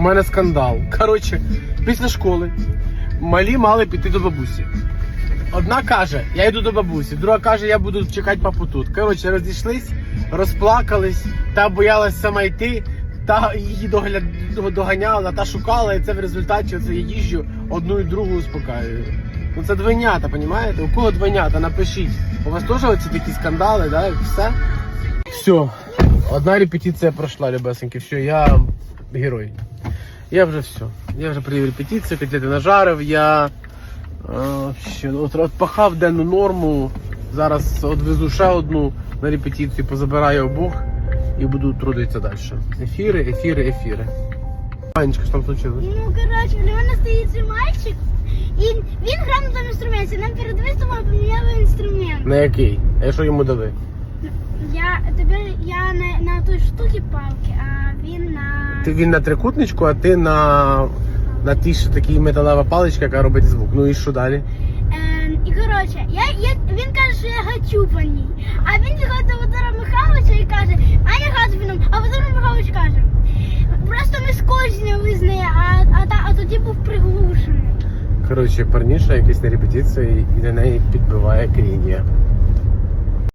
у мене скандал. Коротше, після школи малі мали піти до бабусі. Одна каже, я йду до бабусі, друга каже, я буду чекати папу тут. Коротше, розійшлись, розплакались, та боялась сама йти, та її догляд, доганяла, та шукала, і це в результаті оце я їжджу одну і другу успокаюю. Ну це двойнята, понімаєте? У кого двойнята? Напишіть. У вас теж оці такі скандали, да? Все? Все. Одна репетиція пройшла, любесеньки. Все, я герой. Я вже все. Я вже привів репетицію, котлети нажарив, я е, ще, пахав денну норму. Зараз відвезу ще одну на репетицію, позабираю обох і буду трудитися далі. Ефіри, ефіри, ефіри. Анечка, що там случилось? Ну, коротше, для мене стоїть цей мальчик, і він грав на тому інструменті. Нам перед виступом поміняли інструмент. На який? А що йому дали? Я тепер я на, на той штуці палки, а. Ти він на трикутничку, а ти на, на тій що такій металева паличка, яка робить звук. Ну і що далі? Ем, і коротше, я, я, він каже, що я гачу по ній. А він підходить до Володимира Михайловича і каже, а я гачу по ньому. А Володимир Михайлович каже, просто ми скотч зняли з неї, а, а, та, а тоді був приглушений. Коротше, парніша якийсь на репетиції і на неї підбиває кріння.